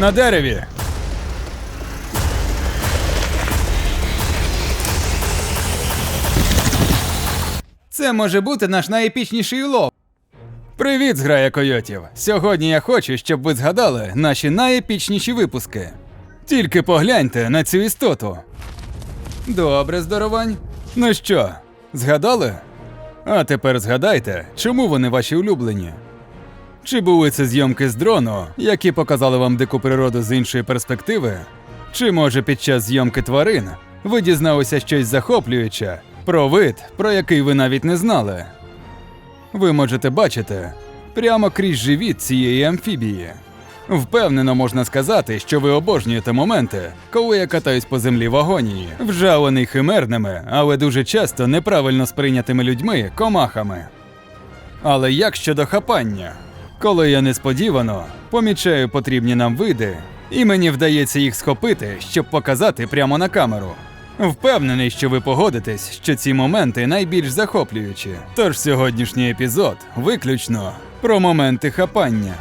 На дереві. Це може бути наш найепічніший улов. Привіт, зграя койотів! Сьогодні я хочу, щоб ви згадали наші найепічніші випуски. Тільки погляньте на цю істоту. Добре, здоровань. Ну що, згадали? А тепер згадайте, чому вони ваші улюблені. Чи були це зйомки з дрону, які показали вам дику природу з іншої перспективи? Чи може під час зйомки тварин ви дізналися щось захоплююче про вид, про який ви навіть не знали? Ви можете бачити прямо крізь живіт цієї амфібії. Впевнено можна сказати, що ви обожнюєте моменти, коли я катаюсь по землі в агонії, вжалений химерними, але дуже часто неправильно сприйнятими людьми комахами. Але як щодо хапання? Коли я несподівано помічаю потрібні нам види, і мені вдається їх схопити, щоб показати прямо на камеру. Впевнений, що ви погодитесь, що ці моменти найбільш захоплюючі. Тож сьогоднішній епізод виключно про моменти хапання.